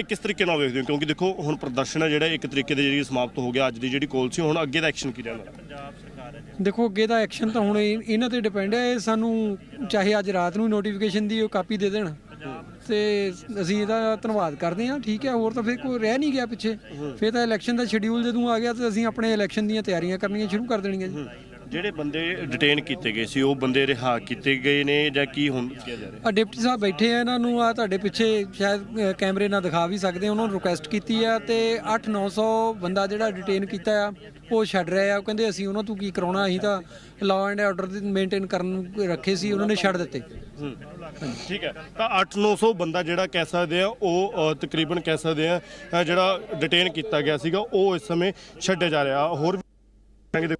ਕਿਸ ਤਰੀਕੇ ਨਾਲ ਵੇਖਦੇ ਹੋ? ਕਿਉਂਕਿ ਦੇਖੋ ਹੁਣ ਪ੍ਰਦਰਸ਼ਨ ਹੈ ਜਿਹੜਾ ਇੱਕ ਤਰੀਕੇ ਦੇ ਜਿਹੜੀ ਸਮਾਪਤ ਹੋ ਗਿਆ ਅੱਜ ਦੀ ਜਿਹੜੀ ਕਾਲ ਸੀ ਹੁਣ ਅੱਗੇ ਦਾ ਐਕਸ਼ਨ ਕੀ ਰਹਿਣਾ? ਦੇਖੋ ਅੱਗੇ ਦਾ ਐਕਸ਼ਨ ਤਾਂ ਹੁਣ ਇਹ- ਇਹਨਾਂ ਤੇ ਡਿਪੈਂਡ ਹੈ। ਇਹ ਸਾਨੂੰ ਚਾਹੇ ਅੱਜ ਰਾਤ ਨੂੰ ਨੋਟੀਫਿਕੇਸ਼ਨ ਦੀ ਉਹ ਕਾਪੀ ਦੇ ਦੇਣ। ਤੇ ਅਸੀਂ ਇਹਦਾ ਧੰਨਵਾਦ ਕਰਦੇ ਹਾਂ। ਠੀਕ ਹੈ ਹੋਰ ਤਾਂ ਫਿਰ ਕੋਈ ਰਹਿ ਨਹੀਂ ਗਿਆ ਪਿੱਛੇ। ਫਿਰ ਤਾਂ ਇਲੈਕਸ਼ਨ ਦਾ ਸ਼ਡਿਊਲ ਜਦੋਂ ਆ ਗਿਆ ਤਾਂ ਅਸੀਂ ਆਪਣੇ ਇਲੈਕਸ਼ਨ ਦੀਆਂ ਤਿਆਰੀਆਂ ਕਰਨੀਆਂ ਸ਼ੁਰੂ ਕਰ ਦੇਣੀਆਂ ਜੀ। ਜਿਹੜੇ ਬੰਦੇ ਡਿਟੇਨ ਕੀਤੇ ਗਏ ਸੀ ਉਹ ਬੰਦੇ ਰਿਹਾ ਕੀਤੇ ਗਏ ਨੇ ਜਾਂ ਕੀ ਹੁਣ ਆ ਡਿਪਟੀ ਸਾਹਿਬ ਬੈਠੇ ਆ ਇਹਨਾਂ ਨੂੰ ਆ ਤੁਹਾਡੇ ਪਿੱਛੇ ਸ਼ਾਇਦ ਅ, ਕੈਮਰੇ ਨਾਲ ਦਿਖਾ ਵੀ ਸਕਦੇ ਆ, ਉਹਨਾਂ ਨੂੰ ਰਿਕੁਐਸਟ ਕੀਤੀ ਆ ਤੇ 8-900 ਬੰਦਾ ਜਿਹੜਾ ਡਿਟੇਨ ਕੀਤਾ ਆ ਉਹ ਛੱਡ ਰਹੇ ਆ। ਉਹ ਕਹਿੰਦੇ ਅਸੀਂ ਉਹਨਾਂ ਤੋਂ ਕੀ ਕਰਾਉਣਾ ਅਸੀਂ ਤਾਂ ਲਾਅ ਐਂਡ ਆਰਡਰ ਦੀ ਮੇਨਟੇਨ ਕਰਨ ਨੂੰ ਰੱਖੇ ਸੀ ਉਹਨਾਂ ਨੇ ਛੱਡ ਦਿੱਤੇ। ਠੀਕ ਹੈ। ਤਾਂ 8-900 ਬੰਦਾ ਜਿਹੜਾ ਕਹਿ ਸਕਦੇ ਆ ਉਹ ਅ, ਤਕਰੀਬਨ ਕਹਿ ਸਕਦੇ ਆ ਅ, ਜਿਹੜਾ ਡਿਟੇਨ ਕੀਤਾ ਗਿਆ ਸੀਗਾ ਉਹ ਇਸ ਸਮੇਂ ਛੱਡਿਆ ਜਾ ਰਿਹਾ। ਹੋਰ ਵੀ ਦੇ-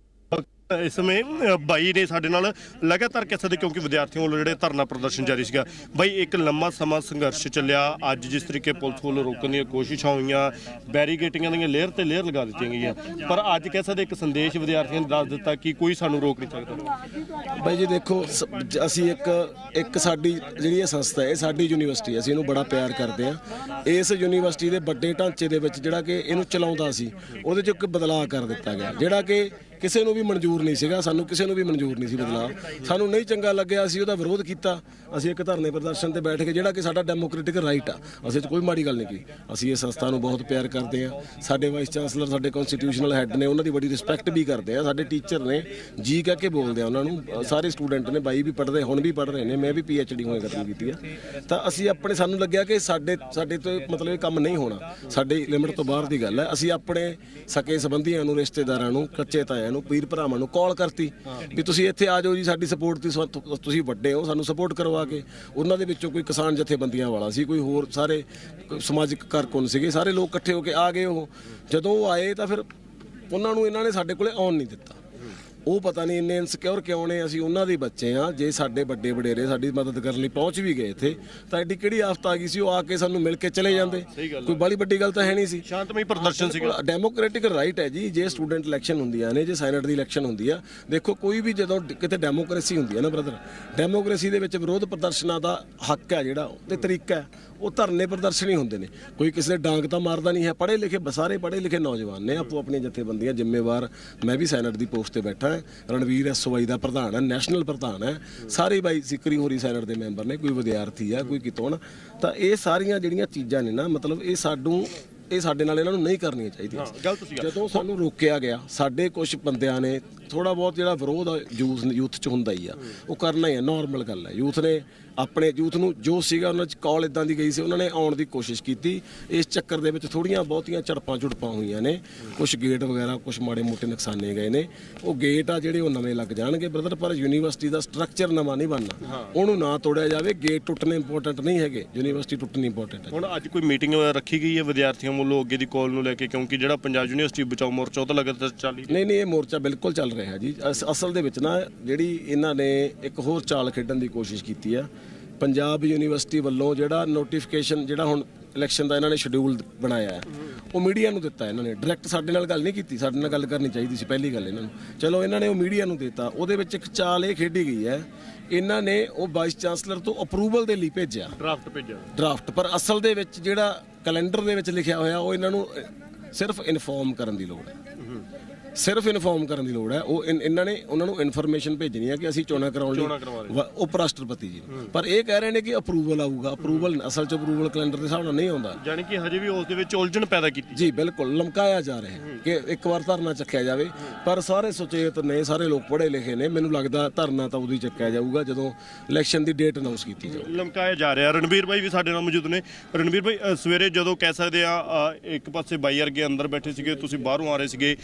ਇਸ ਸਮੇਂ ਅ, ਬਾਈ ਨੇ ਸਾਡੇ ਨਾਲ ਲਗਾਤਾਰ ਕਹਿ ਸਕਦੇ ਕਿਉਂਕਿ ਵਿਦਿਆਰਥੀਆਂ ਵੱਲੋਂ ਜਿਹੜੇ ਧਰਨਾ ਪ੍ਰਦਰਸ਼ਨ ਜਾਰੀ ਸੀਗਾ ਬਾਈ ਇੱਕ ਲੰਮਾ ਸਮਾਂ ਸੰਘਰਸ਼ ਚੱਲਿਆ। ਅੱਜ ਜਿਸ ਤਰੀਕੇ ਪੁਲਿਸ ਵੱਲੋਂ ਰੋਕਣ ਦੀਆਂ ਕੋਸ਼ਿਸ਼ਾਂ ਹੋਈਆਂ ਬੈਰੀਕੇਟਿੰਗਾਂ ਦੀਆਂ ਲੇਅਰ ਤੇ ਲੇਅਰ ਲਗਾ ਦਿੱਤੀਆਂ ਗਈਆਂ। ਪਰ ਅੱਜ ਕਹਿ ਸਕਦੇ ਇੱਕ ਸੰਦੇਸ਼ ਵਿਦਿਆਰਥੀਆਂ ਨੇ ਦੱਸ ਦਿੱਤਾ ਕਿ ਕੋਈ ਸਾਨੂੰ ਰੋਕ ਨਹੀਂ ਸਕਦਾ। ਬਾਈ ਜੀ ਦੇਖੋ ਸ- ਜ- ਅਸੀਂ ਇੱਕ ਇੱਕ ਸਾਡੀ ਜਿਹੜੀ ਇਹ ਸੰਸਥਾ ਹੈ ਇਹ ਸਾਡੀ ਯੂਨੀਵਰਸਿਟੀ ਹੈ। ਅਸੀਂ ਇਹਨੂੰ ਬੜਾ ਪਿਆਰ ਕਰਦੇ ਹਾਂ। ਇਸ ਯੂਨੀਵਰਸਿਟੀ ਦੇ ਵੱਡੇ ਢਾਂਚੇ ਦੇ ਵਿੱਚ ਜਿਹੜਾ ਕਿ ਇਹਨੂੰ ਚਲਾਉਂਦਾ ਸੀ ਉਹਦੇ 'ਚ ਇੱਕ ਬਦਲਾਅ ਕਰ ਦਿੱਤਾ ਗਿਆ। ਜਿਹੜਾ ਕਿ ਕਿਸੇ ਨੂੰ ਵੀ ਮਨਜ਼ੂਰ ਨਹੀਂ ਸੀਗਾ, ਸਾਨੂੰ ਕਿਸੇ ਨੂੰ ਵੀ ਮਨਜ਼ੂਰ ਨਹੀਂ ਸੀ ਬਦਲਾਅ। ਸਾਨੂੰ ਨਹੀਂ ਚੰਗਾ ਲੱਗਿਆ, ਅਸੀਂ ਉਹਦਾ ਵਿਰੋਧ ਕੀਤਾ। ਅਸੀਂ ਇੱਕ ਧਰਨੇ ਪ੍ਰਦਰਸ਼ਨ ਤੇ ਬੈਠ ਕੇ, ਜਿਹੜਾ ਕਿ ਸਾਡਾ ਡੈਮੋਕ੍ਰੈਟਿਕ ਰਾਈਟ ਆ, ਅਸੀਂ 'ਚ ਕੋਈ ਮਾੜੀ ਗੱਲ ਨਹੀਂ ਕੀਤੀ। ਅਸੀਂ ਇਸ ਸੰਸਥਾ ਨੂੰ ਬਹੁਤ ਪਿਆਰ ਕਰਦੇ ਹਾਂ। ਸਾਡੇ ਵਾਈਸ ਚਾਂਸਲਰ ਸਾਡੇ ਕਨਸਟੀਟਿਊਸ਼ਨਲ ਹੈੱਡ ਨੇ, ਉਹਨਾਂ ਦੀ ਬੜੀ ਰਿਸਪੈਕਟ ਵੀ ਕਰਦੇ ਆ। ਸਾਡੇ ਟੀਚਰ ਨੇ ਜੀ ਕਹਿ ਕੇ ਬੋਲਦੇ ਆ ਉਹਨਾਂ ਨੂੰ। ਸਾਰੇ ਸਟੂਡੈਂਟ ਨੇ, ਬਾਈ ਵੀ ਪੜ੍ਹਦੇ, ਹੁਣ ਵੀ ਪੜ੍ਹ ਰਹੇ ਨੇ, ਮੈਂ ਵੀ ਡੀ ਹੋਏ ਖਤਮ ਕੀਤੀ ਆ। ਤਾਂ ਅਸੀਂ ਆਪਣੇ, ਸਾਨੂੰ ਲੱਗਿਆ ਕਿ ਸਾਡੇ ਸਾਡੇ ਤੋਂ ਮਤਲਬ ਇਹ ਕੰਮ ਨਹੀਂ ਹੋਣਾ। ਸਾਡੇ ਲਿਮਿਟ ਤੋਂ ਬਾਹਰ ਦੀ ਗੱਲ ਹੈ। ਅਸੀਂ ਆਪਣੇ ਸਕੇ ਸੰਬੰਧੀਆਂ ਨੂੰ, ਰਿਸ਼ਤੇਦਾਰਾਂ ਨੂੰ, ਕੱਚੇ ਤਾਇਆਂ ਨੂੰ ਪੀਰ ਭਰਾਵਾਂ ਨੂੰ ਕਾਲ ਕਰਤੀ ਵੀ ਤੁਸੀਂ ਇੱਥੇ ਆ ਜਾਓ ਜੀ ਸਾਡੀ ਸਪੋਰਟ ਦੀ ਸਵਾ- ਤੁ- ਤੁਸੀਂ ਵੱਡੇ ਹੋ ਸਾਨੂੰ ਸਪੋਰਟ ਕਰਵਾ ਕੇ। ਉਹਨਾਂ ਦੇ ਵਿੱਚੋਂ ਕੋਈ ਕਿਸਾਨ ਜਥੇਬੰਦੀਆਂ ਵਾਲਾ ਸੀ ਕੋਈ ਹੋਰ ਸਾਰੇ ਕ- ਸਮਾਜਿਕ ਕਾਰਕੁਨ ਸੀਗੇ ਸਾਰੇ ਲੋਕ ਇਕੱਠੇ ਹੋ ਕੇ ਆ ਗਏ ਉਹ। ਜਦੋਂ ਉਹ ਆਏ ਤਾਂ ਫਿਰ ਉਹਨਾਂ ਨੂੰ ਇਹਨਾਂ ਨੇ ਸਾਡੇ ਕੋਲੇ ਆਉਣ ਨਹੀਂ ਦਿੱਤਾ। ਉਹ ਪਤਾ ਨਹੀਂ ਇੰਨੇ ਇਨਸਿਕਿਉਰ ਕਿਉਂ ਨੇ ਅਸੀਂ ਉਹਨਾਂ ਦੇ ਬੱਚੇ ਆ ਜੇ ਸਾਡੇ ਵੱਡੇ ਵਡੇਰੇ ਸਾਡੀ ਮਦਦ ਕਰਨ ਲਈ ਪਹੁੰਚ ਵੀ ਗਏ ਇੱਥੇ ਤਾਂ ਐਡੀ ਕਿਹੜੀ ਆਫਤ ਆ ਗਈ ਸੀ ਉਹ ਆ ਕੇ ਸਾਨੂੰ ਮਿਲ ਕੇ ਚਲੇ ਜਾਂਦੇ। ਕੋਈ ਬੜੀ ਵੱਡੀ ਗੱਲ ਤਾਂ ਹੈ ਨਹੀਂ ਸੀ। ਸ਼ਾਂਤਮਈ ਪ੍ਰਦਰਸ਼ਨ ਸੀਗਾ। ਡੈਮੋਕ੍ਰੈਟਿਕ ਰਾਈਟ ਹੈ ਜੀ ਜੇ ਸਟੂਡੈਂਟ ਇਲੈਕਸ਼ਨ ਹੁੰਦੀਆਂ ਨੇ ਜੇ ਸੈਨੇਟ ਦੀ ਇਲੈਕਸ਼ਨ ਹੁੰਦੀ ਆ। ਦੇਖੋ ਕੋਈ ਵੀ ਜਦੋਂ ਕਿਤੇ ਡੈਮੋਕ੍ਰੇਸੀ ਹੁੰਦੀ ਹੈ ਨਾ ਬ੍ਰਦਰ ਡੈਮੋਕ੍ਰੇਸੀ ਦੇ ਵਿੱਚ ਵਿਰੋਧ ਪ੍ਰਦਰਸ਼ਨਾਂ ਦਾ ਹੱਕ ਹੈ ਜਿਹੜਾ ਤੇ ਤਰੀਕਾ ਹੈ। ਉਹ ਧਰਨੇ ਪ੍ਰਦਰਸ਼ਨ ਹੀ ਹੁੰਦੇ ਨੇ। ਕੋਈ ਕਿਸੇ ਡਾਂਗ ਤਾਂ ਮਾਰਦਾ ਨਹੀਂ ਹੈ। ਪੜ੍ਹੇ ਲਿਖੇ ਸਾਰੇ ਪੜ੍ਹੇ ਲਿਖੇ ਨੌਜਵਾਨ ਨੇ ਆਪੋ ਆਪਣੀਆਂ ਜਥੇਬੰਦੀਆਂ ਜ਼ਿੰਮੇਵਾਰ। ਮੈਂ ਵੀ ਸੈਨੇਟ ਦੀ ਪੋਸਟ ਤੇ ਬੈਠਾ ਹਾਂ। ਰਣਵੀਰ ਐਸਓਆਈ ਦਾ ਪ੍ਰਧਾਨ ਹੈ ਨੈਸ਼ਨਲ ਪ੍ਰਧਾਨ ਹੈ। ਸਾਰੇ ਬਾਈ ਸਿਕਰੀ ਹੋਰੀ ਸੈਨੇਟ ਦੇ ਮੈਂਬਰ ਨੇ ਕੋਈ ਵਿਦਿਆਰਥੀ ਆ ਕੋਈ ਕਿਤੋਂ ਨਾ। ਤਾਂ ਇਹ ਸਾਰੀਆਂ ਜਿਹੜੀਆਂ ਚੀਜ਼ਾਂ ਨੇ ਨਾ ਮਤਲਬ ਇਹ ਸਾਨੂੰ ਇਹ ਸਾਡੇ ਨਾਲ ਇਹਨਾਂ ਨੂੰ ਨਹੀਂ ਕਰਨੀਆਂ ਚਾਹੀਦੀਆਂ। ਜਦੋਂ ਸਾਨੂੰ ਰੋਕਿਆ ਗਿਆ ਸਾਡੇ ਕੁਝ ਬੰਦਿਆਂ ਨੇ ਥੋੜਾ ਬਹੁਤ ਜਿਹੜਾ ਵਿਰੋਧ ਯੂਥ ਯੂਥ ਚ ਹੁੰਦਾ ਹੀ ਆ ਉਹ ਕਰਨਾ ਹੀ ਆ ਨਾਰਮਲ ਗੱਲ ਹੈ। ਯੂਥ ਨੇ ਆਪਣੇ ਯੂਥ ਨੂੰ ਜੋ ਸੀਗਾ ਉਹਨਾਂ ਚ ਕਾਲ ਇਦਾਂ ਦੀ ਗਈ ਸੀ ਉਹਨਾਂ ਨੇ ਆਉਣ ਦੀ ਕੋਸ਼ਿਸ਼ ਕੀਤੀ। ਇਸ ਚੱਕਰ ਦੇ ਵਿੱਚ ਥੋੜੀਆਂ ਬਹੁਤੀਆਂ ਝੜਪਾਂ ਝੁੜਪਾਂ ਹੋਈਆਂ ਨੇ। ਕੁਝ ਗੇਟ ਵਗੈਰਾ ਕੁਝ ਮਾੜੇ ਮੋਟੇ ਨੁਕਸਾਨੇ ਗਏ ਨੇ। ਉਹ ਗੇਟ ਆ ਜਿਹੜੇ ਉਹ ਨਵੇਂ ਲੱਗ ਜਾਣਗੇ ਬ੍ਰਦਰ ਪਰ ਯੂਨੀਵਰਸਿਟੀ ਦਾ ਸਟਰਕਚਰ ਨਵਾਂ ਨਹੀਂ ਬਣਨਾ। ਉਹਨੂੰ ਨਾ ਤੋੜਿਆ ਜਾਵੇ ਗੇਟ ਟੁੱਟਣੇ ਇੰਪੋਰਟੈਂਟ ਨਹੀਂ ਹੈਗੇ। ਯੂਨੀਵਰਸਿਟੀ ਟੁੱਟਣੀ ਇੰਪੋਰਟੈਂਟ ਹੈ। ਹੁਣ ਅੱਜ ਕੋਈ ਮੀਟਿੰਗ ਰੱਖੀ ਗਈ ਹੈ ਵਿਦਿਆਰਥੀਆਂ ਵੱਲੋਂ ਅੱਗੇ ਦੀ ਕਾਲ ਨੂੰ ਲੈ ਕੇ? ਕਿਉਂਕਿ ਜਿਹੜਾ ਪੰਜਾਬ ਯੂਨੀਵਰਸਿਟੀ ਬਚਾਓ ਮੋਰਚਾ ਉਹ ਤਾਂ ਲਗਾਤਾਰ ਚੱਲ ਨਹੀਂ ਨਹੀਂ ਇਹ ਮੋਰਚਾ ਬਿਲਕੁਲ ਚੱਲ ਰਿਹਾ ਜੀ। ਅਸ- ਅਸਲ ਦੇ ਵਿੱਚ ਨਾ ਜਿਹੜੀ ਇਹਨਾਂ ਨੇ ਇੱਕ ਹੋਰ ਚਾਲ ਖੇਡਣ ਦੀ ਕੋਸ਼ਿਸ਼ ਕੀਤੀ ਆ ਪੰਜਾਬ ਯੂਨੀਵਰਸਿਟੀ ਵੱਲੋਂ ਜਿਹੜਾ ਨੋਟੀਫਿਕੇਸ਼ਨ ਜਿਹੜਾ ਹੁਣ ਇਲੈਕਸ਼ਨ ਦਾ ਇਹਨਾਂ ਨੇ ਸ਼ਡਿਊਲ ਬਣਾਇਆ ਹੈ ਉਹ ਮੀਡੀਆ ਨੂੰ ਦਿੱਤਾ ਇਹਨਾਂ ਨੇ। ਡਾਇਰੈਕਟ ਸਾਡੇ ਨਾਲ ਗੱਲ ਨਹੀਂ ਕੀਤੀ ਸਾਡੇ ਨਾਲ ਗੱਲ ਕਰਨੀ ਚਾਹੀਦੀ ਸੀ ਪਹਿਲੀ ਗੱਲ ਇਹਨਾਂ ਨੂੰ। ਚਲੋ ਇਹਨਾਂ ਨੇ ਉਹ ਮੀਡੀਆ ਨੂੰ ਦਿੱਤਾ ਉਹਦੇ ਵਿੱਚ ਇੱਕ ਚਾਲ ਇਹ ਖੇਡੀ ਗਈ ਹੈ ਇਹਨਾਂ ਨੇ ਉਹ ਵਾਈਸ ਚਾਂਸਲਰ ਤੋਂ ਅਪਰੂਵਲ ਦੇ ਲਈ ਭੇਜਿਆ। ਡਰਾਫਟ ਭੇਜਿਆ। ਡਰਾਫਟ ਪਰ ਅਸਲ ਦੇ ਵਿੱਚ ਜਿਹੜਾ ਕੈਲੰਡਰ ਦੇ ਵਿੱਚ ਲਿਖਿਆ ਹੋਇਆ ਉਹ ਇਹਨਾਂ ਨੂੰ ਸਿਰਫ ਇਨਫੋਰਮ ਕਰਨ ਦੀ ਲੋੜ ਹੈ। ਸਿਰਫ ਇਨਫੋਰਮ ਕਰਨ ਦੀ ਲੋੜ ਹੈ। ਉਹ ਇਨ- ਇਹਨਾਂ ਨੇ ਉਹਨਾਂ ਨੂੰ ਇਨਫੋਰਮੇਸ਼ਨ ਭੇਜਣੀ ਹੈ ਕਿ ਅਸੀਂ ਚੋਣਾਂ ਕਰਾਉਣ ਚੋਣਾਂ ਕਰਵਾ ਲਈ। ਉਪ ਰਾਸ਼ਟਰਪਤੀ ਜੀ। ਪਰ ਇਹ ਕਹਿ ਰਹੇ ਨੇ ਕਿ ਅਪਰੂਵਲ ਆਊਗਾ। ਅਪਰੂਵਲ ਅਸਲ ਚ ਅਪਰੂਵਲ ਕੈਲੰਡਰ ਦੇ ਹਿਸਾਬ ਨਾਲ ਨਹੀਂ ਆਉਂਦਾ। ਯਾਨੀ ਕਿ ਹਜੇ ਵੀ ਉਸ ਦੇ ਵਿੱਚ ਉਲਝਣ ਪੈਦਾ ਕੀਤੀ। ਜੀ ਬਿਲਕੁਲ। ਲਮਕਾਇਆ ਜਾ ਰਿਹਾ ਹੈ ਕਿ ਇੱਕ ਵਾਰ ਧਰਨਾ ਚੱਕਿਆ ਜਾਵੇ। ਪਰ ਸਾਰੇ ਸੁਚੇਤ ਨੇ ਸਾਰੇ ਲੋਕ ਪੜ੍ਹੇ ਲਿਖੇ ਨੇ। ਮੈਨੂੰ ਲੱਗਦਾ ਧਰਨਾ ਤਾਂ ਉਦੋਂ ਹੀ ਚੱਕਿਆ ਜਾਊਗਾ ਜਦੋਂ ਇਲੈਕਸ਼ਨ ਦੀ ਡੇਟ ਅਨਾਉਂਸ ਕੀਤੀ ਜਾਊ। ਲਮਕਾਇਆ ਜਾ ਰਿਹਾ। ਰਣਵੀਰ ਭਾਈ ਵੀ ਸਾਡੇ ਨਾਲ ਮੌਜੂਦ ਨੇ। ਰਣਵੀਰ ਭਾਈ ਅ, ਸਵੇਰੇ ਜਦੋਂ ਕਹਿ ਸਕਦੇ ਆ ਅ, ਇੱਕ ਪਾਸੇ ਬਾਈ ਵਰਗੇ ਅੰਦਰ ਬੈਠੇ ਸੀਗੇ ਤੁਸੀਂ ਬਾਹਰੋਂ ਆ ਰਹੇ ਸੀਗੇ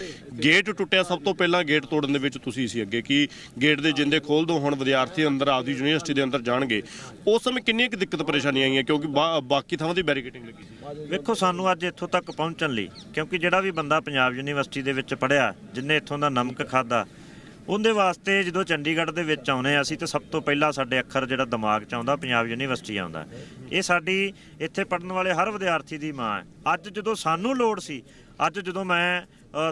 ਗੇਟ ਟੁੱਟਿਆ ਸਭ ਤੋਂ ਪਹਿਲਾਂ ਗੇਟ ਤੋੜਨ ਦੇ ਵਿੱਚ ਤੁਸੀਂ ਸੀ ਅੱਗੇ ਕਿ ਗੇਟ ਦੇ ਜਿੰਦੇ ਖੋਲ ਦੋ ਹੁਣ ਵਿਦਿਆਰਥੀ ਅੰਦਰ ਆਪਦੀ ਯੂਨੀਵਰਸਿਟੀ ਦੇ ਅੰਦਰ ਜਾਣਗੇ। ਉਸ ਸਮੇਂ ਕਿੰਨੀਆਂ ਕੁ ਦਿੱਕਤ ਪਰੇਸ਼ਾਨੀਆਂ ਆਈਆਂ? ਕਿਉਂਕਿ ਬਾਕੀ ਥਾਵਾਂ ਤੇ ਬੈਰੀਕੇਟਿੰਗ ਲੱਗੀ ਸੀ। ਵੇਖੋ ਸਾਨੂੰ ਅੱਜ ਇੱਥੋਂ ਤੱਕ ਪਹੁੰਚਣ ਲਈ ਕਿਉਂਕਿ ਜਿਹੜਾ ਵੀ ਬੰਦਾ ਪੰਜਾਬ ਯੂਨੀਵਰਸਿਟੀ ਦੇ ਵਿੱਚ ਪੜਿਆ ਜਿਨੇ ਇੱਥੋਂ ਦਾ ਨਮਕ ਖਾਦਾ ਉਹਦੇ ਵਾਸਤੇ ਜਦੋਂ ਚੰਡੀਗੜ੍ਹ ਦੇ ਵਿੱਚ ਆਉਨੇ ਆ, ਅਸੀਂ ਤਾਂ ਸਭ ਤੋਂ ਪਹਿਲਾਂ ਸਾਡੇ ਅੱਖਰ ਜਿਹੜਾ ਦਿਮਾਗ 'ਚ ਆਉਂਦਾ ਪੰਜਾਬ ਯੂਨੀਵਰਸਿਟੀ ਆਉਂਦਾ। ਇਹ ਸਾਡੀ ਇੱਥੇ ਪੜਨ ਵਾਲੇ ਹਰ ਵਿਦਿਆਰਥੀ ਦੀ ਮਾਂ ਹੈ। ਅੱਜ ਜਦੋਂ ਸਾਨੂੰ ਲੋੜ ਸੀ ਅੱਜ ਜਦੋਂ ਮੈਂ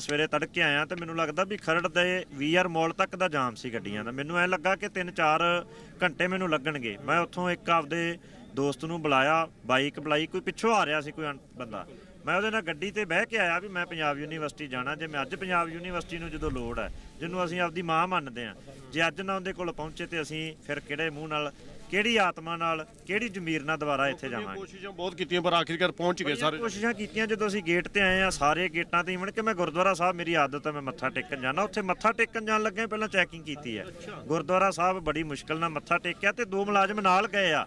ਸਵੇਰੇ ਤੜਕੇ ਆਇਆ ਤੇ ਮੈਨੂੰ ਲੱਗਦਾ ਵੀ ਖਰੜ ਦੇ ਵੀਆਰ ਮਾਲ ਤੱਕ ਦਾ ਜਾਮ ਸੀ ਗੱਡੀਆਂ ਦਾ। ਮੈਨੂੰ ਐ ਲੱਗਾ ਕਿ 3-4 ਘੰਟੇ ਮੈਨੂੰ ਲੱਗਣਗੇ। ਮੈਂ ਉੱਥੋਂ ਇੱਕ ਆਪਦੇ ਦੋਸਤ ਨੂੰ ਬੁਲਾਇਆ, ਬਾਈਕ ਬੁਲਾਈ, ਕੋਈ ਪਿੱਛੋਂ ਆ ਰਿਹਾ ਸੀ ਕੋਈ ਅਣ- ਬੰਦਾ। ਮੈਂ ਉਹਦੇ ਨਾਲ ਗੱਡੀ ਤੇ ਬਹਿ ਕੇ ਆਇਆ ਵੀ ਮੈਂ ਪੰਜਾਬ ਯੂਨੀਵਰਸਿਟੀ ਜਾਣਾ। ਜੇ ਮੈਂ ਅੱਜ ਪੰਜਾਬ ਯੂਨੀਵਰਸਿਟੀ ਨੂੰ ਜਦੋਂ ਲੋੜ ਹੈ, ਜਿਹਨੂੰ ਅਸੀਂ ਆਪਦੀ ਮਾਂ ਮੰਨਦੇ ਆ ਜੇ ਅੱਜ ਨਾ ਉਹਦੇ ਕੋਲ ਪਹੁੰਚੇ ਤੇ ਅਸੀਂ ਫਿਰ ਕਿਹੜੇ ਮੂੰਹ ਨਾਲ ਕਿਹੜੀ ਆਤਮਾ ਨਾਲ ਕਿਹੜੀ ਜ਼ਮੀਰ ਨਾਲ ਦੁਬਾਰਾ ਇੱਥੇ ਜਾਵਾਂਗੇ? ਕੋਸ਼ਿਸ਼ਾਂ ਬਹੁਤ ਕੀਤੀਆਂ ਪਰ ਆਖਿਰਕਾਰ ਪਹੁੰਚ ਗਏ ਸਾਰੇ। ਕੋਸ਼ਿਸ਼ਾਂ ਕੀਤੀਆਂ ਜਦੋਂ ਅਸੀਂ ਗੇਟ ਤੇ ਆਏ ਆ ਸਾਰੇ ਗੇਟਾਂ ਤੇ ਇਵਨ ਕਿ ਮੈਂ ਗੁਰਦੁਆਰਾ ਸਾਹਿਬ ਮੇਰੀ ਆਦਤ ਹੈ ਮੈਂ ਮੱਥਾ ਟੇਕਣ ਜਾਣਾ। ਉੱਥੇ ਮੱਥਾ ਟੇਕਣ ਜਾਣ ਲੱਗੇ ਪਹਿਲਾਂ ਚੈਕਿੰਗ ਕੀਤੀ ਹੈ। ਗੁਰਦੁਆਰਾ ਸਾਹਿਬ ਬੜੀ ਮੁਸ਼ਕਲ ਨਾਲ ਮੱਥਾ ਟੇਕਿਆ ਤੇ ਦੋ ਮੁਲਾਜ਼ਮ ਨਾਲ ਗਏ ਆ।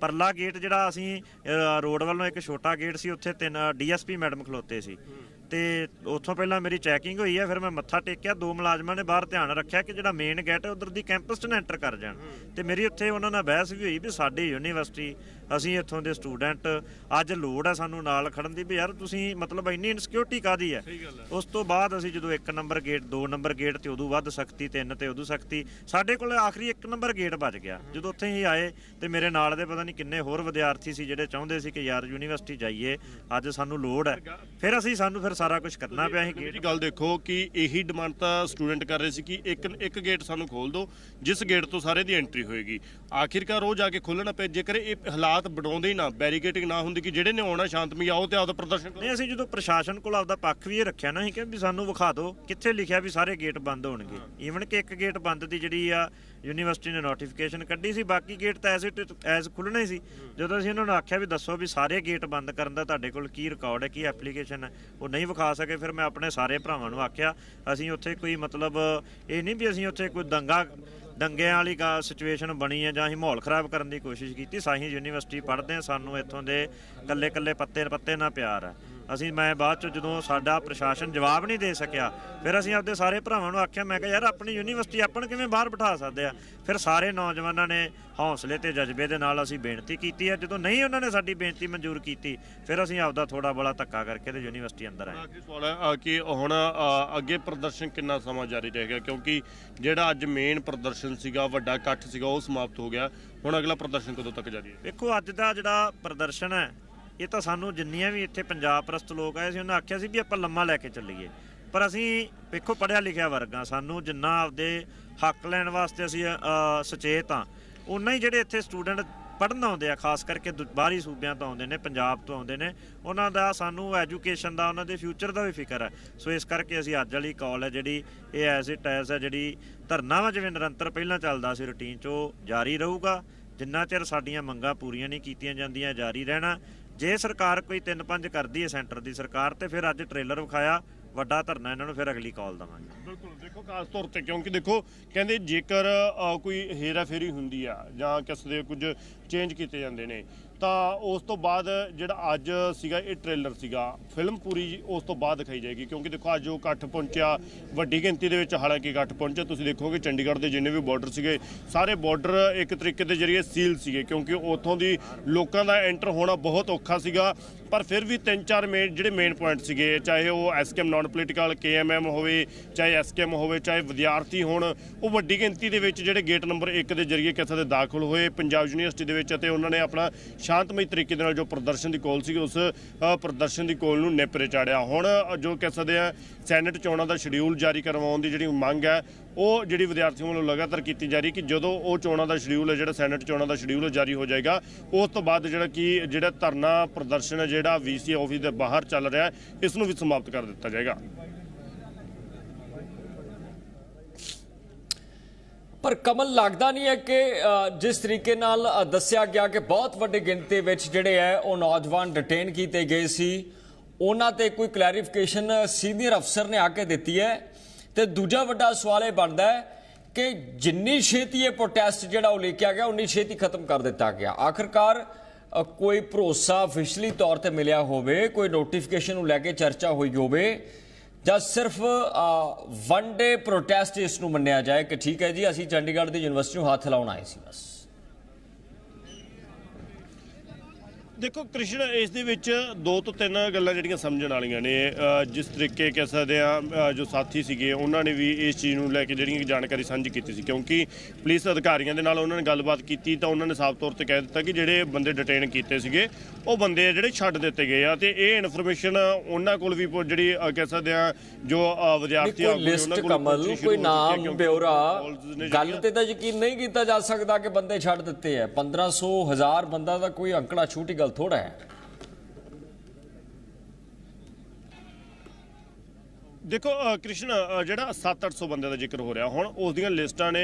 ਪਰਲਾ ਗੇਟ ਜਿਹੜਾ ਅਸੀਂ ਰੋਡ ਵੱਲੋਂ ਇੱਕ ਛੋਟਾ ਗੇਟ ਸੀ ਉੱਥੇ ਤਿੰਨ ਡੀਐਸਪੀ ਮੈਡਮ ਖਲੋਤੇ ਸੀ। ਤੇ ਉੱਥੋਂ ਪਹਿਲਾਂ ਮੇਰੀ ਚੈਕਿੰਗ ਹੋਈ ਹੈ ਫਿਰ ਮੈਂ ਮੱਥਾ ਟੇਕਿਆ, ਦੋ ਮੁਲਾਜ਼ਮਾਂ ਨੇ ਬਾਹਰ ਧਿਆਨ ਰੱਖਿਆ ਕਿ ਜਿਹੜਾ ਮੇਨ ਗੇਟ ਹੈ ਉਧਰ ਦੀ ਕੈਂਪਸ 'ਚ ਨਾ ਐਂਟਰ ਕਰ ਜਾਣ। ਤੇ ਮੇਰੀ ਉੱਥੇ ਉਹਨਾਂ ਨਾਲ ਬਹਿਸ ਵੀ ਹੋਈ ਵੀ ਸਾਡੀ ਯੂਨੀਵਰਸਿਟੀ ਅਸੀਂ ਇੱਥੋਂ ਦੇ ਸਟੂਡੈਂਟ ਅੱਜ ਲੋੜ ਹੈ ਸਾਨੂੰ ਨਾਲ ਖੜਨ ਦੀ ਵੀ ਯਾਰ ਤੁਸੀਂ ਮਤਲਬ ਇੰਨੀ ਇਨਸਿਕਿਉਰਿਟੀ ਕਾਦੀ ਹੈ ਉਸ ਤੋਂ ਬਾਅਦ ਅਸੀਂ ਜਦੋਂ 1 ਨੰਬਰ ਗੇਟ 2 ਨੰਬਰ ਗੇਟ ਤੇ ਉਦੋਂ ਵੱਧ ਸਖਤੀ 3 ਤੇ ਉਦੋਂ ਸਖਤੀ ਸਾਡੇ ਕੋਲ ਆਖਰੀ 1 ਨੰਬਰ ਗੇਟ ਬਚ ਗਿਆ। ਜਦੋਂ ਉੱਥੇ ਹੀ ਆਏ ਤੇ ਮੇਰੇ ਨਾਲ ਦੇ ਪਤਾ ਨਹੀਂ ਕਿੰਨੇ ਹੋਰ ਵਿਦਿਆਰਥੀ ਸੀ ਜਿਹੜੇ ਚਾਹੁੰਦੇ ਸੀ ਕਿ ਯਾਰ ਯੂਨੀਵਰਸਿਟੀ ਜਾਈਏ ਅੱਜ ਸਾਨੂੰ ਲੋੜ ਹੈ ਫਿਰ ਅਸੀਂ ਸਾਨੂੰ ਫਿਰ ਸਾਰਾ ਕੁਝ ਕਰਨਾ ਪਿਆ ਸੀ ਇਹ ਗੱਲ ਦੇਖੋ ਕਿ ਇਹੀ ਡਿਮਾਂਡ ਤਾਂ ਸਟੂਡੈਂਟ ਕਰ ਰਹੇ ਸੀ ਕਿ ਇੱਕ ਇੱਕ ਗੇਟ ਸਾਨੂੰ ਖੋਲ ਦਿਓ ਜਿਸ ਗੇਟ ਤੋਂ ਸਾਰੇ ਦੀ ਐਂਟਰੀ ਹੋਏਗੀ। ਆਖਿਰਕਾਰ ਉਹ ਜਾ ਕੇ ਖੋਲਣਾ ਪਏ ਜੇਕਰ ਇਹ ਹਾਲਾਤ ਬਣਾਉਂਦੇ ਹੀ ਨਾ ਬੈਰੀਕੇਟਿੰਗ ਨਾ ਹੁੰਦੀ ਕਿ ਜਿਹੜੇ ਨੇ ਆਉਣਾ ਸ਼ਾਂਤਮਈ ਆਓ ਤੇ ਆਪਦਾ ਪ੍ਰਦਰਸ਼ਨ ਕਰੋ। ਨਹੀਂ ਅਸੀਂ ਜਦੋਂ ਪ੍ਰਸ਼ਾਸਨ ਕੋਲ ਆਪਦਾ ਪੱਖ ਵੀ ਇਹ ਰੱਖਿਆ ਨਾ ਅਸੀਂ ਕਿ ਵੀ ਸਾਨੂੰ ਵਿਖਾ ਦਿਓ ਕਿੱਥੇ ਲਿਖਿਆ ਵੀ ਸਾਰੇ ਗੇਟ ਬੰਦ ਹੋਣਗੇ। ਈਵਨ ਕਿ ਇੱਕ ਗੇਟ ਬੰਦ ਦੀ ਜਿਹੜੀ ਆ ਯੂਨੀਵਰਸਿਟੀ ਨੇ ਨੋਟੀਫਿਕੇਸ਼ਨ ਕੱਢੀ ਸੀ ਬਾਕੀ ਗੇਟ ਤਾਂ ਇਟ ਐਜ਼ ਖੁੱਲਣੇ ਸੀ। ਜਦੋਂ ਅਸੀਂ ਉਹਨਾਂ ਨੂੰ ਆਖਿਆ ਵੀ ਦੱਸੋ ਵੀ ਸਾਰੇ ਗੇਟ ਬੰਦ ਕਰਨ ਦਾ ਤੁਹਾਡੇ ਕੋਲ ਕੀ ਰਿਕਾਰਡ ਹੈ ਕੀ ਐਪਲੀਕੇਸ਼ਨ ਹੈ ਉਹ ਨਹੀਂ ਵਿਖਾ ਸਕੇ ਫਿਰ ਮੈਂ ਆਪਣੇ ਸਾਰੇ ਭਰਾਵਾਂ ਨੂੰ ਆਖਿਆ ਅਸੀਂ ਉੱਥੇ ਕੋਈ ਮਤਲਬ ਇਹ ਨਹੀਂ ਵੀ ਅਸੀਂ ਉੱਥੇ ਕੋਈ ਦੰਗਾ ਦੰਗਿਆਂ ਵਾਲੀ ਸਿਚੁਏਸ਼ਨ ਬਣੀ ਹੈ, ਜਾਂ ਅਸੀਂ ਮਾਹੌਲ ਖਰਾਬ ਕਰਨ ਦੀ ਕੋਸ਼ਿਸ਼ ਕੀਤੀ ਸਾਹੀਂ ਯੂਨੀਵਰਸਿਟੀ ਪੜ੍ਹਦੇ ਹਾਂ, ਸਾਨੂੰ ਇੱਥੋਂ ਦੇ ਕੱਲੇ ਕੱਲੇ ਪੱਤੇ ਪੱਤੇ ਨਾਲ ਪਿਆਰ ਹੈ। ਅਸੀਂ ਮੈਂ ਬਾਅਦ ਚ ਜਦੋਂ ਸਾਡਾ ਪ੍ਰਸ਼ਾਸਨ ਜਵਾਬ ਨਹੀਂ ਦੇ ਸਕਿਆ ਫਿਰ ਅਸੀਂ ਆਪਦੇ ਸਾਰੇ ਭਰਾਵਾਂ ਨੂੰ ਆਖਿਆ ਮੈਂ ਕਿਹਾ ਯਾਰ ਆਪਣੀ ਯੂਨੀਵਰਸਿਟੀ ਆਪਾਂ ਨੂੰ ਕਿਵੇਂ ਬਾਹਰ ਬਿਠਾ ਸਕਦੇ ਆ? ਫਿਰ ਸਾਰੇ ਨੌਜਵਾਨਾਂ ਨੇ ਹੌਸਲੇ ਤੇ ਜਜ਼ਬੇ ਦੇ ਨਾਲ ਅਸੀਂ ਬੇਨਤੀ ਕੀਤੀ ਹੈ। ਜਦੋਂ ਨਹੀਂ ਉਹਨਾਂ ਨੇ ਸਾਡੀ ਬੇਨਤੀ ਮਨਜ਼ੂਰ ਕੀਤੀ ਫਿਰ ਅਸੀਂ ਆਪਦਾ ਥੋੜਾ ਬੜਾ ਧੱਕਾ ਕਰਕੇ ਤੇ ਯੂਨੀਵਰਸਿਟੀ ਅੰਦਰ ਆਏ। ਆਖਰੀ ਸਵਾਲ ਹੈ ਕਿ ਹੁਣ ਅੱਗੇ ਪ੍ਰਦਰਸ਼ਨ ਕਿੰਨਾ ਸਮਾਂ ਜਾਰੀ ਰਹੇਗਾ? ਕਿਉਂਕਿ ਜਿਹੜਾ ਅੱਜ ਮੇਨ ਪ੍ਰਦਰਸ਼ਨ ਸੀਗਾ ਵੱਡਾ ਇਕੱਠ ਸੀਗਾ ਉਹ ਸਮਾਪਤ ਹੋ ਗਿਆ। ਹੁਣ ਅਗਲਾ ਪ੍ਰਦਰਸ਼ਨ ਕਦੋਂ ਤੱਕ ਜਾਰੀ ਹੈ? ਵੇਖੋ ਅੱਜ ਦਾ ਜਿਹੜਾ ਪ੍ਰਦਰਸ਼ਨ ਹੈ ਇਹ ਤਾਂ ਸਾਨੂੰ ਜਿੰਨੀਆਂ ਵੀ ਇੱਥੇ ਪੰਜਾਬ ਪ੍ਰਸਤ ਲੋਕ ਆਏ ਸੀ, ਉਹਨਾਂ ਆਖਿਆ ਸੀ ਵੀ ਆਪਾਂ ਲੰਮਾ ਲੈ ਕੇ ਚੱਲੀਏ। ਪਰ ਅਸੀਂ ਵੇਖੋ ਪੜਿਆ ਲਿਖਿਆ ਵਰਗਾ, ਸਾਨੂੰ ਜਿੰਨਾ ਆਪਦੇ ਹੱਕ ਲੈਣ ਵਾਸਤੇ ਅਸੀਂ ਸੁਚੇਤ ਆ ਉਨਾ ਹੀ ਜਿਹੜੇ ਇੱਥੇ ਸਟੂਡੈਂਟ ਪੜ੍ਹਨ ਆਉਂਦੇ ਆ, ਖਾਸ ਕਰਕੇ ਦੁ- ਬਾਹਰੀ ਸੂਬਿਆਂ ਤੋਂ ਆਉਂਦੇ ਨੇ, ਪੰਜਾਬ ਤੋਂ ਆਉਂਦੇ ਨੇ, ਉਹਨਾਂ ਦਾ ਸਾਨੂੰ ਐਜੂਕੇਸ਼ਨ ਦਾ, ਉਹਨਾਂ ਦੇ ਫਿਊਚਰ ਦਾ ਵੀ ਫਿਕਰ ਹੈ। ਸੋ ਇਸ ਕਰਕੇ ਅਸੀਂ ਅੱਜ ਵਾਲੀ ਕਾਲ ਹੈ ਜਿਹੜੀ, ਇਹ ਐਸ ਇਟ ਐਜ਼ ਹੈ ਜਿਹੜੀ ਧਰਨਾ ਵਾ, ਜਿਵੇਂ ਨਿਰੰਤਰ ਪਹਿਲਾਂ ਚੱਲਦਾ ਸੀ ਰੁਟੀਨ 'ਚ, ਉਹ ਜਾਰੀ ਰਹੂਗਾ। ਜਿੰਨਾ ਚਿਰ ਸਾਡੀਆਂ ਮੰਗਾਂ ਪੂਰੀਆਂ ਨਹੀਂ ਕੀਤੀਆਂ ਜਾਂਦੀਆਂ, ਜਾਰੀ ਰਹਿਣਾ। ਜੇ ਸਰਕਾਰ ਕੋਈ 3-5 ਕਰਦੀ ਹੈ ਸੈਂਟਰ ਦੀ ਸਰਕਾਰ ਤੇ ਫਿਰ ਅੱਜ ਟ੍ਰੇਲਰ ਵਿਖਾਇਆ, ਵੱਡਾ ਧਰਨਾ ਇਹਨਾਂ ਨੂੰ ਫਿਰ ਅਗਲੀ ਕਾਲ ਦਵਾਂਗੇ। ਬਿਲਕੁਲ। ਦੇਖੋ, ਖਾਸ ਤੌਰ ਤੇ, ਕਿਉਂਕਿ ਦੇਖੋ, ਕਹਿੰਦੇ ਜੇਕਰ ਕੋਈ ਹੇਰਾ ਫੇਰੀ ਹੁੰਦੀ ਆ ਜਾਂ ਕਿਸੇ ਦੇ ਕੁਝ ਚੇਂਜ ਕੀਤੇ ਜਾਂਦੇ ਨੇ, ਤਾਂ ਉਸ ਤੋਂ ਬਾਅਦ ਜਿਹੜਾ ਅੱਜ ਸੀਗਾ ਇਹ ਟ੍ਰੇਲਰ ਸੀਗਾ ਫਿਲਮ ਪੂਰੀ ਉਸ ਤੋਂ ਬਾਅਦ ਦਿਖਾਈ ਜਾਏਗੀ, ਕਿਉਂਕਿ ਦੇਖੋ, ਅੱਜ ਉਹ ਇਕੱਠ ਪਹੁੰਚਿਆ, ਵੱਡੀ ਗਿਣਤੀ ਦੇ ਵਿੱਚ ਹਾਲਾਂਕਿ ਇਕੱਠ ਪਹੁੰਚਿਆ, ਤੁਸੀਂ ਦੇਖੋਗੇ ਚੰਡੀਗੜ੍ਹ ਦੇ ਜਿੰਨੇ ਵੀ ਬਾਰਡਰ ਸੀਗੇ, ਸਾਰੇ ਬਾਰਡਰ ਇੱਕ ਤਰੀਕੇ ਦੇ ਜਰੀਏ ਸੀਲ ਸੀਗੇ, ਕਿਉਂਕਿ ਉੱਥੋਂ ਦੀ ਲੋਕਾਂ ਦਾ ਐਂਟਰ ਹੋਣਾ ਬਹੁਤ ਔਖਾ ਸੀਗਾ, ਪਰ ਫਿਰ ਵੀ ਤਿੰਨ ਚਾਰ ਮੇਨ ਜਿਹੜੇ ਮੇਨ ਪੁਆਇੰਟ ਸੀਗੇ, ਚਾਹੇ ਉਹ ਐਸਕੇਐਮ ਨਾਨ ਪੋਲੀਟੀਕਲ ਕੇਐਮਐਮ ਹੋਵੇ, ਚਾਹੇ ਐਸਕੇਐਮ ਹੋਵੇ, ਚਾਹੇ ਵਿਦਿਆਰਥੀ ਹੋਣ, ਉਹ ਵੱਡੀ ਗਿਣਤੀ ਦੇ ਵਿੱਚ ਜਿਹੜੇ ਗੇਟ ਨੰਬਰ 1 ਦੇ ਜਰੀਏ ਕਿਸੇ ਦੇ ਦਾਖਲ ਹੋਏ, ਪੰਜਾਬ ਯੂਨੀਵਰਸਿਟੀ ਦੇ ਵਿੱਚ ਅਤੇ ਉਹਨਾਂ ਨੇ ਆਪਣਾ ਸ਼ਾਂਤਮਈ ਤਰੀਕੇ ਦੇ ਨਾਲ ਜੋ ਪ੍ਰਦਰਸ਼ਨ ਦੀ ਕੋਲ ਸੀ ਉਸ ਪ੍ਰਦਰਸ਼ਨ ਦੀ ਕੋਲ ਨੂੰ ਨੇਪਰੇ ਚਾੜਿਆ। ਹੁਣ ਜੋ ਕਹਿ ਸਕਦੇ ਆ ਸੈਨੇਟ ਚੋਣਾਂ ਦਾ ਸ਼ਡਿਊਲ ਜਾਰੀ ਕਰਵਾਉਣ ਦੀ ਜਿਹੜੀ ਮੰਗ ਹੈ, ਉਹ ਜਿਹੜੀ ਵਿਦਿਆਰਥੀਆਂ ਵੱਲੋਂ ਲਗਾਤਾਰ ਕੀਤੀ ਜਾ ਰਹੀ ਕਿ ਜਦੋਂ ਉਹ ਚੋਣਾਂ ਦਾ ਸ਼ਡਿਊਲ ਹੈ, ਜਿਹੜਾ ਸੈਨੇਟ ਚੋਣਾਂ ਦਾ ਸ਼ਡਿਊਲ ਜਾਰੀ ਹੋ ਜਾਏਗਾ, ਉਸ ਤੋਂ ਬਾਅਦ ਜਿਹੜਾ ਕਿ, ਜਿਹੜਾ ਧਰਨਾ ਪ੍ਰਦਰਸ਼ਨ ਹੈ, ਜਿਹੜਾ ਵੀਸੀ ਆਫਿਸ ਦੇ ਬਾਹਰ ਚੱਲ ਰਿਹਾ ਇਸ ਨੂੰ ਵੀ ਸਮਾਪਤ ਕਰ ਦਿੱਤਾ ਜਾਏਗਾ। ਪਰ ਕਮਲ, ਲੱਗਦਾ ਨਹੀਂ ਹੈ ਕਿ ਜਿਸ ਤਰੀਕੇ ਨਾਲ ਦੱਸਿਆ ਗਿਆ ਕਿ ਬਹੁਤ ਵੱਡੀ ਗਿਣਤੀ ਵਿੱਚ ਜਿਹੜੇ ਹੈ, ਉਹ ਨੌਜਵਾਨ ਡਿਟੇਨ ਕੀਤੇ ਗਏ ਸੀ। ਉਹਨਾਂ ਤੇ ਕੋਈ ਕਲੈਰੀਫਿਕੇਸ਼ਨ ਸੀਨੀਅਰ ਅਫਸਰ ਨੇ ਆ ਕੇ ਦਿੱਤੀ ਹੈ। ਤੇ ਦੂਜਾ ਵੱਡਾ ਸਵਾਲ ਇਹ ਬਣਦਾ ਹੈ ਕਿ ਜਿੰਨੀ ਛੇਤੀ ਇਹ ਪ੍ਰੋਟੈਸਟ ਜਿਹੜਾ ਉਹ ਲੈ ਕੇ ਆ ਗਿਆ, ਉਨੀ ਛੇਤੀ ਖਤਮ ਕਰ ਦਿੱਤਾ ਗਿਆ। ਆਖਰਕਾਰ ਕੋਈ ਭਰੋਸਾ ਅਫੀਸ਼ੀਅਲੀ ਤੌਰ ਤੇ ਮਿਲਿਆ ਹੋਵੇ, ਕੋਈ ਨੋਟੀਫਿਕੇਸ਼ਨ ਨੂੰ ਲੈ ਕੇ ਚਰਚਾ ਹੋਈ ਹੋਵੇ ਜਾਂ ਸਿਰਫ ਵਨ ਡੇ ਪ੍ਰੋਟੈਸਟ ਇਸ ਨੂੰ ਮੰਨਿਆ ਜਾਏ ਕਿ ਠੀਕ ਹੈ ਜੀ, ਅਸੀਂ ਚੰਡੀਗੜ੍ਹ ਦੀ ਯੂਨੀਵਰਸਿਟੀ ਨੂੰ ਹੱਥ ਲਾਉਣ ਆਏ ਸੀ ਬਸ। ਦੇਖੋ ਕ੍ਰਿਸ਼ਨ ਇਸ ਦੇ ਵਿੱਚ ਦੋ ਤੋਂ ਤਿੰਨ ਗੱਲਾਂ ਜਿਹੜੀਆਂ ਸਮਝਣ ਵਾਲੀਆਂ ਨੇ ਜਿਸ ਤਰੀਕੇ ਕਹਿ ਸਕਦੇ ਆ ਜੋ ਸਾਥੀ ਸੀਗੇ ਉਹਨਾਂ ਨੇ ਵੀ ਇਸ ਚੀਜ਼ ਨੂੰ ਲੈ ਕੇ ਜਿਹੜੀਆਂ ਜਾਣਕਾਰੀ ਸਾਂਝੀ ਕੀਤੀ ਸੀ। ਕਿਉਂਕਿ ਪੁਲਿਸ ਅਧਿਕਾਰੀਆਂ ਦੇ ਨਾਲ ਉਹਨਾਂ ਨੇ ਗੱਲਬਾਤ ਕੀਤੀ ਤਾਂ ਉਹਨਾਂ ਨੇ ਸਾਫ਼ ਤੌਰ ਤੇ ਕਹਿ ਦਿੱਤਾ ਕਿ ਜਿਹੜੇ ਬੰਦੇ ਡਿਟੇਨ ਕੀਤੇ ਸੀਗੇ ਉਹ ਬੰਦੇ ਆ ਜਿਹੜੇ ਛੱਡ ਦਿੱਤੇ ਗਏ ਆ ਤੇ ਇਹ ਇਨਫੋਰਮੇਸ਼ਨ ਉਹਨਾਂ ਕੋਲ ਵੀ ਜਿਹੜੀ ਕਹਿ ਸਕਦੇ ਆ ਜੋ ਵਿਦਿਆਰਥੀ ਲਿਸਟ ਉਹਨਾਂ ਕੋਲ ਕੋਈ ਨਾਮ ਬਿਉਰਾ ਗੱਲ ਤੇ ਤਾਂ ਯਕੀਨ ਨਹੀਂ ਕੀਤਾ ਜਾ ਸਕਦਾ ਕਿ ਬੰਦੇ ਛੱਡ ਦਿੱਤੇ ਹੈ 1500 1000 ਬੰਦਾ ਦਾ ਕੋਈ ਅੰਕੜਾ ਛੋਟੀ ਗੱਲ ਥੋੜਾ ਹੈ। ਦੇਖੋ ਕ੍ਰਿਸ਼ਨ ਅ, ਜਿਹੜਾ 7-800 ਬੰਦੇ ਦਾ ਜ਼ਿਕਰ ਹੋ ਰਿਹਾ ਹੁਣ ਉਸ ਦੀਆਂ ਲਿਸਟਾਂ ਨੇ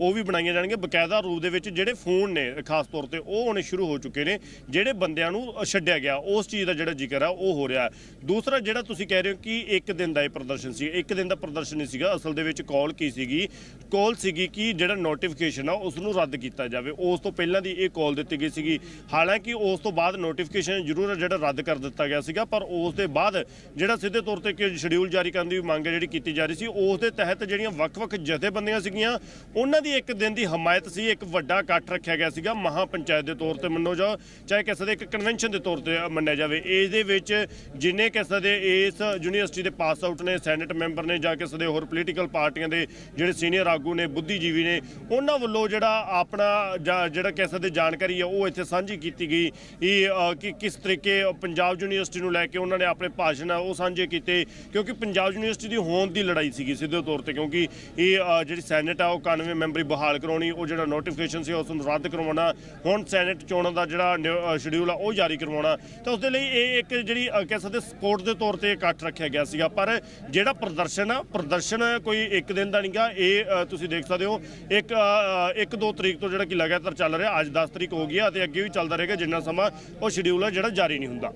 ਉਹ ਵੀ ਬਣਾਈਆਂ ਜਾਣਗੀਆਂ। ਬਕਾਇਦਾ ਰੂਪ ਦੇ ਵਿੱਚ ਜਿਹੜੇ ਫੋਨ ਨੇ ਖਾਸ ਤੌਰ ਤੇ ਉਹ ਹੋਣੇ ਸ਼ੁਰੂ ਹੋ ਚੁੱਕੇ ਨੇ ਜਿਹੜੇ ਬੰਦਿਆਂ ਨੂੰ ਛੱਡਿਆ ਗਿਆ। ਉਸ ਚੀਜ਼ ਦਾ ਜਿਹੜਾ ਜ਼ਿਕਰ ਆ ਉਹ ਹੋ ਰਿਹਾ। ਦੂਸਰਾ ਜਿਹੜਾ ਤੁਸੀਂ ਕਹਿ ਰਹੇ ਹੋ ਕਿ ਇੱਕ ਦਿਨ ਦਾ ਇਹ ਪ੍ਰਦਰਸ਼ਨ ਸੀ ਇੱਕ ਦਿਨ ਦਾ ਪ੍ਰਦਰਸ਼ਨ ਨਹੀਂ ਸੀਗਾ। ਅਸਲ ਦੇ ਵਿੱਚ ਕਾਲ ਕੀ ਸੀਗੀ? ਕਾਲ ਸੀਗੀ ਕਿ ਜਿਹੜਾ ਨੋਟੀਫਿਕੇਸ਼ਨ ਆ ਉਸ ਨੂੰ ਰੱਦ ਕੀਤਾ ਜਾਵੇ। ਉਸ ਤੋਂ ਪਹਿਲਾਂ ਦੀ ਇਹ ਕਾਲ ਦਿੱਤੀ ਗਈ ਸੀਗੀ। ਹਾਲਾਂਕਿ ਉਸ ਤੋਂ ਬਾਅਦ ਨੋਟੀਫਿਕੇਸ਼ਨ ਜ਼ਰੂਰ ਜਿਹੜਾ ਰੱਦ ਕਰ ਦਿੱਤਾ ਗਿਆ ਸੀਗਾ ਪਰ ਉਸ ਦੇ ਬਾਅਦ ਜਿਹੜਾ ਸਿੱਧੇ ਤੌਰ ਤੇ ਕਿ ਸ਼ਡਿਊਲ ਜਾਰੀ ਕਰਨ ਦੀ ਮੰਗ ਜਿਹੜੀ ਕੀਤੀ ਜਾ ਰਹੀ ਸੀ, ਉਸ ਦੇ ਤਹਿਤ ਜਿਹੜੀਆਂ ਵੱਖ-ਵੱਖ ਜਥੇਬੰਦੀਆਂ ਸੀਗੀਆਂ, ਉਹਨਾਂ ਦੀ ਇੱਕ ਦਿਨ ਦੀ ਹਮਾਇਤ ਸੀ, ਇੱਕ ਵੱਡਾ ਇਕੱਠ ਰੱਖਿਆ ਗਿਆ ਸੀਗਾ ਮਹਾ ਪੰਚਾਇਤ ਦੇ ਤੌਰ ਤੇ ਮੰਨੋ ਜਾ ਚਾਹੇ ਕਿਸੇ ਦੇ ਇੱਕ ਕਨਵੈਨਸ਼ਨ ਦੇ ਤੌਰ ਤੇ ਮੰਨਿਆ ਜਾਵੇ। ਇਸ ਦੇ ਵਿੱਚ ਜਿੰਨੇ ਕਿਸੇ ਦੇ ਇਸ ਯੂਨੀਵਰਸਿਟੀ ਦੇ ਪਾਸ ਆਊਟ ਨੇ ਸੈਨੇਟ ਮੈਂਬਰ ਨੇ ਜਾਂ ਕਿਸੇ ਦੇ ਹੋਰ ਪੋਲੀਟੀਕਲ ਪਾਰਟੀਆਂ ਦੇ ਜਿਹੜੇ ਸੀਨੀਅਰ ਆਗੂ ਨੇ, ਬੁੱਧੀਜੀਵੀ ਨੇ, ਉਹਨਾਂ ਵੱਲੋਂ ਜਿਹੜਾ ਆਪਣਾ ਜਾਂ ਜਿਹੜਾ ਕਿਸੇ ਦੀ ਜਾਣਕਾਰੀ ਹੈ ਉਹ ਇੱਥੇ ਸਾਂਝੀ ਕੀਤੀ ਗਈ। ਇਹ ਕਿ ਕਿਸ ਤਰੀਕੇ ਪੰਜਾਬ ਯੂਨੀਵਰਸਿਟੀ ਨੂੰ ਲੈ ਕੇ ਉਹਨਾਂ ਨੇ ਆਪਣੇ ਭਾਸ਼ਣ ਆ, ਉਹ ਸਾਂਝੇ ਕੀਤੇ, ਕਿਉਂਕਿ ਪੰਜਾਬ ਯੂਨੀਵਰਸਿਟੀ ਦੀ ਹੋਂਦ ਦੀ ਲੜਾਈ ਸੀਗੀ ਸਿੱਧੇ ਤੌਰ ਤੇ, ਕਿਉਂਕਿ ਇਹ ਜਿਹੜੀ ਸੈਨੇਟ ਆ, ਉਹ 91 ਮੈਂਬਰੀ ਬਹਾਲ ਕਰਾਉਣੀ, ਉਹ ਜਿਹੜਾ ਨੋਟੀਫਿਕੇਸ਼ਨ ਸੀ, ਉਸ ਨੂੰ ਰੱਦ ਕਰਵਾਉਣਾ, ਹੁਣ ਸੈਨੇਟ ਚੋਣਾਂ ਦਾ ਜਿਹੜਾ ਸ਼ਡਿਊਲ ਆ, ਉਹ ਜਾਰੀ ਕਰਵਾਉਣਾ। ਤਾਂ ਉਸ ਦੇ ਲਈ ਇਹ ਇੱਕ ਜਿਹੜੀ ਕਹਿ ਸਕਦੇ ਸਪੋਰਟ ਦੇ ਤੌਰ ਤੇ ਇਕੱਠ ਰੱਖਿਆ ਗਿਆ ਸੀਗਾ। ਪਰ ਜਿਹੜਾ ਪ੍ਰਦਰਸ਼ਨ ਆ, ਪ੍ਰਦਰਸ਼ਨ ਕੋਈ ਇੱਕ ਦਿਨ ਦਾ ਨਹੀਂਗਾ, ਇਹ ਤੁਸੀਂ ਦੇਖ ਸਕਦੇ ਹੋ, ਇੱਕ ਇੱਕ ਦੋ ਤਰੀਕ ਤੋਂ ਜਿਹੜਾ ਕਿ ਲਗਾਤਾਰ ਚੱਲ ਰਿਹਾ, ਅੱਜ 10 ਤਰੀਕ ਹੋ ਗਈ ਆ, ਤੇ ਅੱਗੇ ਵੀ ਚੱਲਦਾ ਰਹੇਗਾ ਜਿੰਨਾ ਸਮਾਂ ਉਹ ਸ਼ਡਿਊਲ ਆ ਜਿਹੜਾ ਜਾਰੀ ਨਹੀਂ ਹੁੰਦਾ।